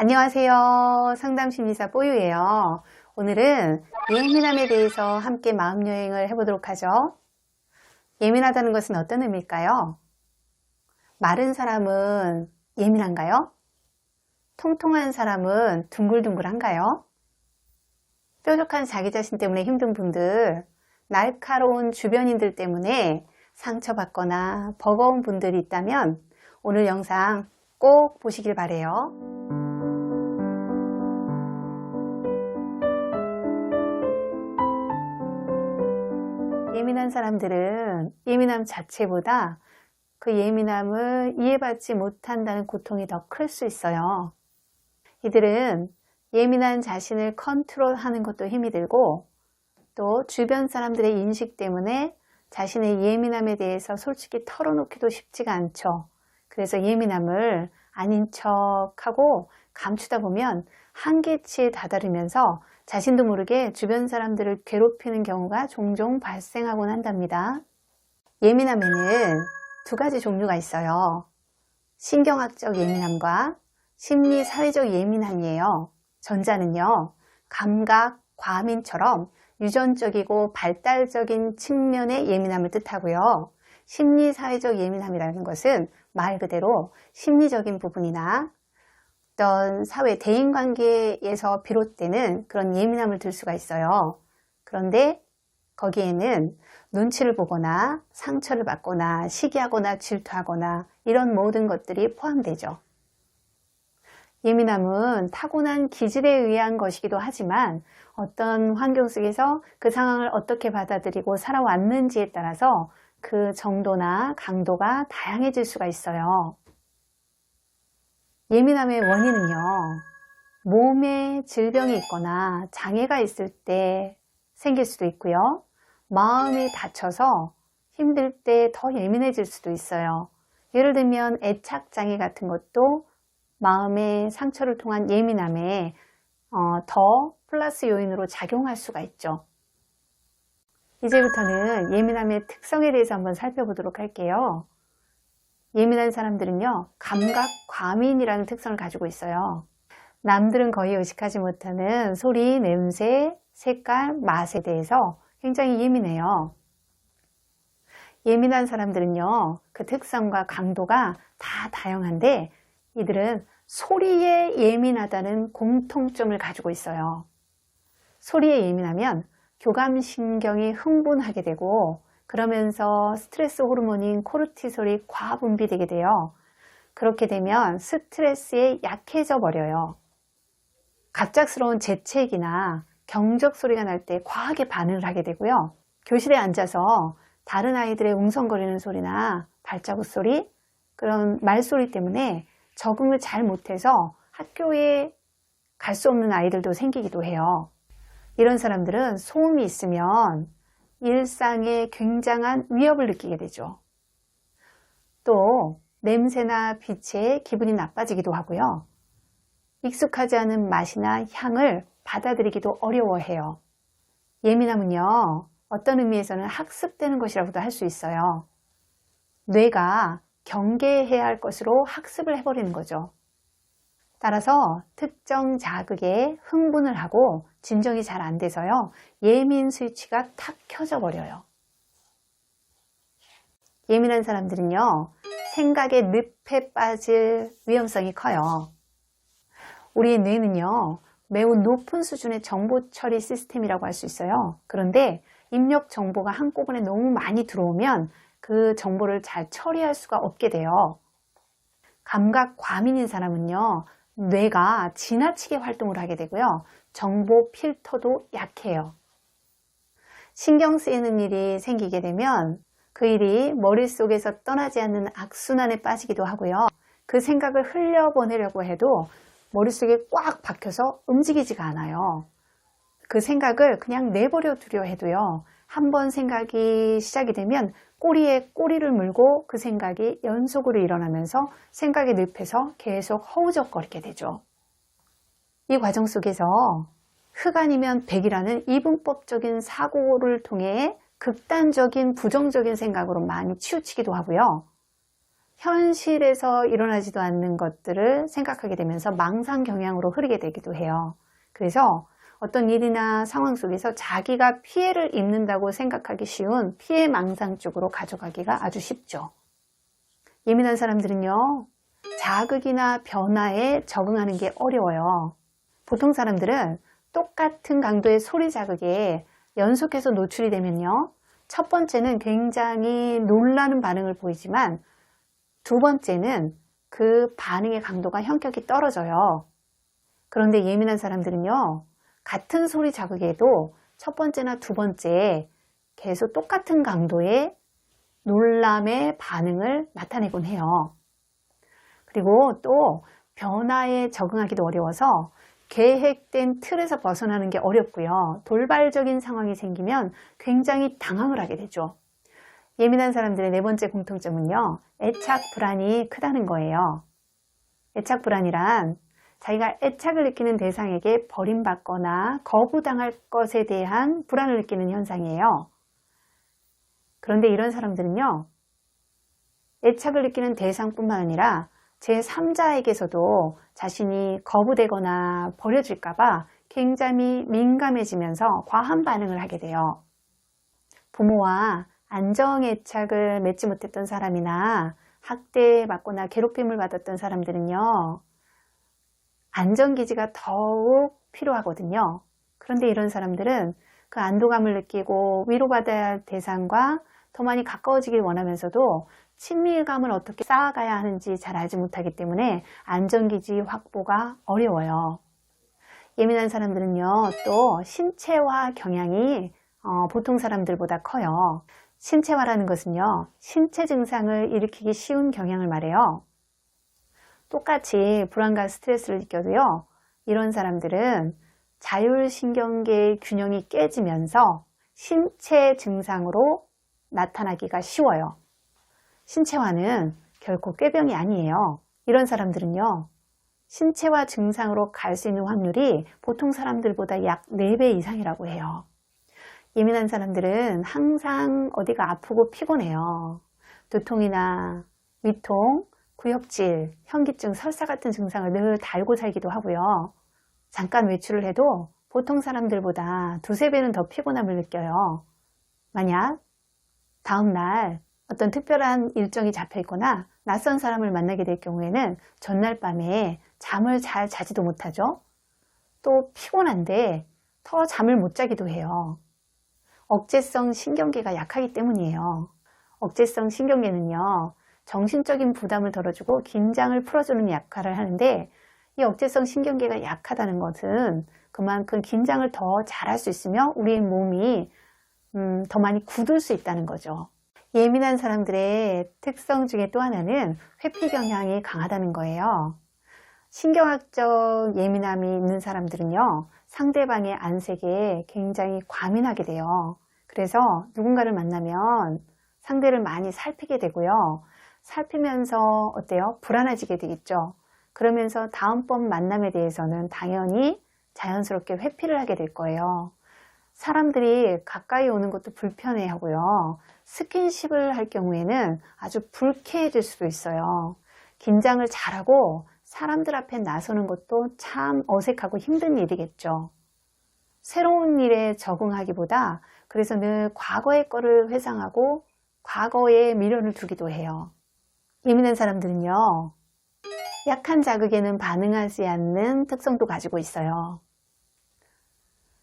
안녕하세요. 상담심리사 뽀유예요. 오늘은 예민함에 대해서 함께 마음여행을 해보도록 하죠. 예민하다는 것은 어떤 의미일까요? 마른 사람은 예민한가요? 통통한 사람은 둥글둥글한가요? 뾰족한 자기 자신 때문에 힘든 분들, 날카로운 주변인들 때문에 상처받거나 버거운 분들이 있다면 오늘 영상 꼭 보시길 바래요. 예민한 사람들은 예민함 자체보다 그 예민함을 이해받지 못한다는 고통이 더 클 수 있어요. 이들은 예민한 자신을 컨트롤하는 것도 힘이 들고 또 주변 사람들의 인식 때문에 자신의 예민함에 대해서 솔직히 털어놓기도 쉽지가 않죠. 그래서 예민함을 아닌 척하고 감추다 보면 한계치에 다다르면서 자신도 모르게 주변 사람들을 괴롭히는 경우가 종종 발생하곤 한답니다. 예민함에는 두 가지 종류가 있어요. 신경학적 예민함과 심리 사회적 예민함이에요. 전자는요, 감각, 과민처럼 유전적이고 발달적인 측면의 예민함을 뜻하고요. 심리 사회적 예민함이라는 것은 말 그대로 심리적인 부분이나 어떤 사회 대인관계에서 비롯되는 그런 예민함을 들 수가 있어요. 그런데 거기에는 눈치를 보거나 상처를 받거나 시기하거나 질투하거나 이런 모든 것들이 포함되죠. 예민함은 타고난 기질에 의한 것이기도 하지만 어떤 환경 속에서 그 상황을 어떻게 받아들이고 살아왔는지에 따라서 그 정도나 강도가 다양해질 수가 있어요. 예민함의 원인은요, 몸에 질병이 있거나 장애가 있을 때 생길 수도 있고요. 마음이 다쳐서 힘들 때 더 예민해질 수도 있어요. 예를 들면 애착장애 같은 것도 마음의 상처를 통한 예민함에 어, 더 플러스 요인으로 작용할 수가 있죠. 이제부터는 예민함의 특성에 대해서 한번 살펴보도록 할게요. 예민한 사람들은요, 감각 과민이라는 특성을 가지고 있어요. 남들은 거의 의식하지 못하는 소리, 냄새, 색깔, 맛에 대해서 굉장히 예민해요. 예민한 사람들은요, 그 특성과 강도가 다 다양한데 이들은 소리에 예민하다는 공통점을 가지고 있어요. 소리에 예민하면 교감신경이 흥분하게 되고 그러면서 스트레스 호르몬인 코르티솔이 과분비되게 돼요. 그렇게 되면 스트레스에 약해져 버려요. 갑작스러운 재채기나 경적 소리가 날 때 과하게 반응을 하게 되고요. 교실에 앉아서 다른 아이들의 웅성거리는 소리나 발자국 소리, 그런 말소리 때문에 적응을 잘 못해서 학교에 갈 수 없는 아이들도 생기기도 해요. 이런 사람들은 소음이 있으면 일상에 굉장한 위협을 느끼게 되죠. 또 냄새나 빛에 기분이 나빠지기도 하고요. 익숙하지 않은 맛이나 향을 받아들이기도 어려워해요. 예민함은요, 어떤 의미에서는 학습되는 것이라고도 할 수 있어요. 뇌가 경계해야 할 것으로 학습을 해버리는 거죠. 따라서 특정 자극에 흥분을 하고 진정이 잘 안 돼서요. 예민 스위치가 탁 켜져 버려요. 예민한 사람들은요. 생각의 늪에 빠질 위험성이 커요. 우리의 뇌는요. 매우 높은 수준의 정보 처리 시스템이라고 할 수 있어요. 그런데 입력 정보가 한꺼번에 너무 많이 들어오면 그 정보를 잘 처리할 수가 없게 돼요. 감각 과민인 사람은요. 뇌가 지나치게 활동을 하게 되고요. 정보 필터도 약해요. 신경 쓰이는 일이 생기게 되면 그 일이 머릿속에서 떠나지 않는 악순환에 빠지기도 하고요. 그 생각을 흘려보내려고 해도 머릿속에 꽉 박혀서 움직이지가 않아요. 그 생각을 그냥 내버려 두려 해도요. 한 번 생각이 시작이 되면 꼬리에 꼬리를 물고 그 생각이 연속으로 일어나면서 생각의 늪에서 계속 허우적거리게 되죠. 이 과정 속에서 흑 아니면 백이라는 이분법적인 사고를 통해 극단적인 부정적인 생각으로 많이 치우치기도 하고요. 현실에서 일어나지도 않는 것들을 생각하게 되면서 망상 경향으로 흐르게 되기도 해요. 그래서 어떤 일이나 상황 속에서 자기가 피해를 입는다고 생각하기 쉬운 피해 망상 쪽으로 가져가기가 아주 쉽죠. 예민한 사람들은요, 자극이나 변화에 적응하는 게 어려워요. 보통 사람들은 똑같은 강도의 소리 자극에 연속해서 노출이 되면요, 첫 번째는 굉장히 놀라는 반응을 보이지만 두 번째는 그 반응의 강도가 현격히 떨어져요. 그런데 예민한 사람들은요, 같은 소리 자극에도 첫 번째나 두 번째에 계속 똑같은 강도의 놀람의 반응을 나타내곤 해요. 그리고 또 변화에 적응하기도 어려워서 계획된 틀에서 벗어나는 게 어렵고요. 돌발적인 상황이 생기면 굉장히 당황을 하게 되죠. 예민한 사람들의 네 번째 공통점은요. 애착 불안이 크다는 거예요. 애착 불안이란 자기가 애착을 느끼는 대상에게 버림받거나 거부당할 것에 대한 불안을 느끼는 현상이에요. 그런데 이런 사람들은요. 애착을 느끼는 대상뿐만 아니라 제3자에게서도 자신이 거부되거나 버려질까봐 굉장히 민감해지면서 과한 반응을 하게 돼요. 부모와 안정애착을 맺지 못했던 사람이나 학대받거나 괴롭힘을 받았던 사람들은요, 안정기지가 더욱 필요하거든요. 그런데 이런 사람들은 그 안도감을 느끼고 위로받아야 할 대상과 더 많이 가까워지길 원하면서도 친밀감을 어떻게 쌓아가야 하는지 잘 알지 못하기 때문에 안정기지 확보가 어려워요. 예민한 사람들은요, 또 신체화 경향이 어, 보통 사람들보다 커요. 신체화라는 것은요, 신체 증상을 일으키기 쉬운 경향을 말해요. 똑같이 불안과 스트레스를 느껴도요, 이런 사람들은 자율신경계의 균형이 깨지면서 신체 증상으로 나타나기가 쉬워요. 신체화는 결코 꾀병이 아니에요. 이런 사람들은요, 신체화 증상으로 갈 수 있는 확률이 보통 사람들보다 약 4배 이상이라고 해요. 예민한 사람들은 항상 어디가 아프고 피곤해요. 두통이나 위통, 구역질, 현기증, 설사 같은 증상을 늘 달고 살기도 하고요. 잠깐 외출을 해도 보통 사람들보다 두세 배는 더 피곤함을 느껴요. 만약 다음날 어떤 특별한 일정이 잡혀 있거나 낯선 사람을 만나게 될 경우에는 전날 밤에 잠을 잘 자지도 못하죠. 또 피곤한데 더 잠을 못 자기도 해요. 억제성 신경계가 약하기 때문이에요. 억제성 신경계는요, 정신적인 부담을 덜어주고 긴장을 풀어주는 역할을 하는데 이 억제성 신경계가 약하다는 것은 그만큼 긴장을 더 잘할 수 있으며 우리 몸이 음, 더 많이 굳을 수 있다는 거죠. 예민한 사람들의 특성 중에 또 하나는 회피 경향이 강하다는 거예요. 신경학적 예민함이 있는 사람들은요, 상대방의 안색에 굉장히 과민하게 돼요. 그래서 누군가를 만나면 상대를 많이 살피게 되고요. 살피면서 어때요? 불안해지게 되겠죠. 그러면서 다음번 만남에 대해서는 당연히 자연스럽게 회피를 하게 될 거예요. 사람들이 가까이 오는 것도 불편해 하고요. 스킨십을 할 경우에는 아주 불쾌해질 수도 있어요. 긴장을 잘하고 사람들 앞에 나서는 것도 참 어색하고 힘든 일이겠죠. 새로운 일에 적응하기보다 그래서 늘 과거의 거를 회상하고 과거에 미련을 두기도 해요. 예민한 사람들은요, 약한 자극에는 반응하지 않는 특성도 가지고 있어요.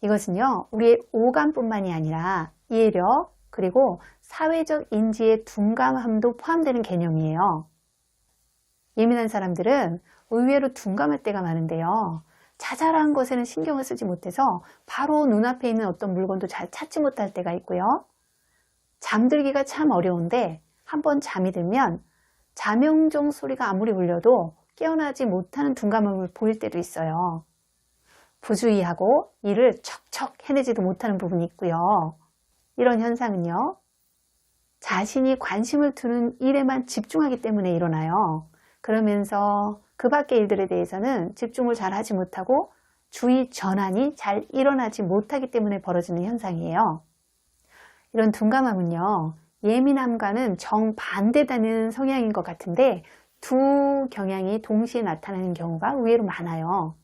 이것은요, 우리의 오감뿐만이 아니라 이해력, 그리고 사회적 인지의 둔감함도 포함되는 개념이에요. 예민한 사람들은 의외로 둔감할 때가 많은데요. 자잘한 것에는 신경을 쓰지 못해서 바로 눈앞에 있는 어떤 물건도 잘 찾지 못할 때가 있고요. 잠들기가 참 어려운데 한번 잠이 들면 자명종 소리가 아무리 울려도 깨어나지 못하는 둔감함을 보일 때도 있어요. 부주의하고 일을 척척 해내지도 못하는 부분이 있고요. 이런 현상은요. 자신이 관심을 두는 일에만 집중하기 때문에 일어나요. 그러면서 그 밖의 일들에 대해서는 집중을 잘 하지 못하고 주의 전환이 잘 일어나지 못하기 때문에 벌어지는 현상이에요. 이런 둔감함은요. 예민함과는 정반대되는 성향인 것 같은데 두 경향이 동시에 나타나는 경우가 의외로 많아요.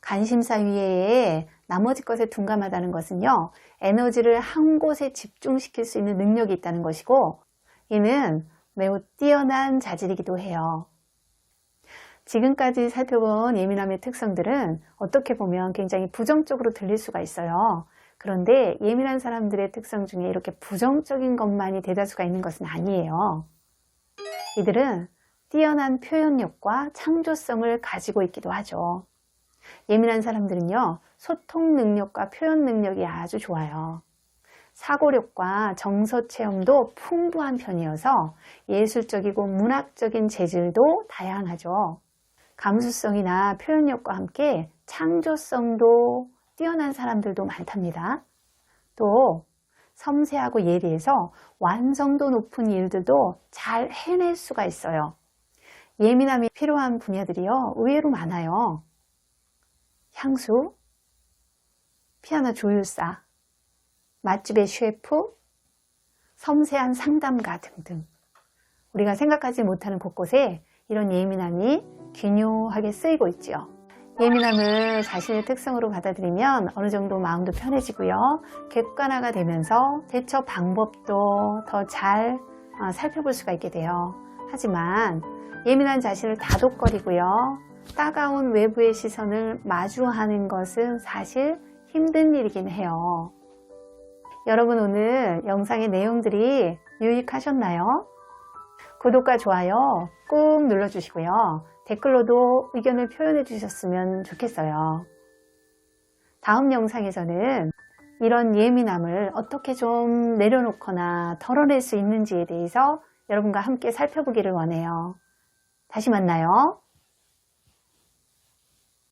관심사 위에 나머지 것에 둔감하다는 것은요, 에너지를 한 곳에 집중시킬 수 있는 능력이 있다는 것이고, 이는 매우 뛰어난 자질이기도 해요. 지금까지 살펴본 예민함의 특성들은 어떻게 보면 굉장히 부정적으로 들릴 수가 있어요. 그런데 예민한 사람들의 특성 중에 이렇게 부정적인 것만이 대다수가 있는 것은 아니에요. 이들은 뛰어난 표현력과 창조성을 가지고 있기도 하죠. 예민한 사람들은요, 소통 능력과 표현 능력이 아주 좋아요. 사고력과 정서 체험도 풍부한 편이어서 예술적이고 문학적인 재질도 다양하죠. 감수성이나 표현력과 함께 창조성도 뛰어난 사람들도 많답니다. 또 섬세하고 예리해서 완성도 높은 일들도 잘 해낼 수가 있어요. 예민함이 필요한 분야들이요, 의외로 많아요. 향수, 피아노 조율사, 맛집의 셰프, 섬세한 상담가 등등. 우리가 생각하지 못하는 곳곳에 이런 예민함이 기묘하게 쓰이고 있지요. 예민함을 자신의 특성으로 받아들이면 어느 정도 마음도 편해지고요. 객관화가 되면서 대처 방법도 더 잘 살펴볼 수가 있게 돼요. 하지만 예민한 자신을 다독거리고요. 따가운 외부의 시선을 마주하는 것은 사실 힘든 일이긴 해요. 여러분 오늘 영상의 내용들이 유익하셨나요? 구독과 좋아요 꾹 눌러주시고요. 댓글로도 의견을 표현해 주셨으면 좋겠어요. 다음 영상에서는 이런 예민함을 어떻게 좀 내려놓거나 덜어낼 수 있는지에 대해서 여러분과 함께 살펴보기를 원해요. 다시 만나요.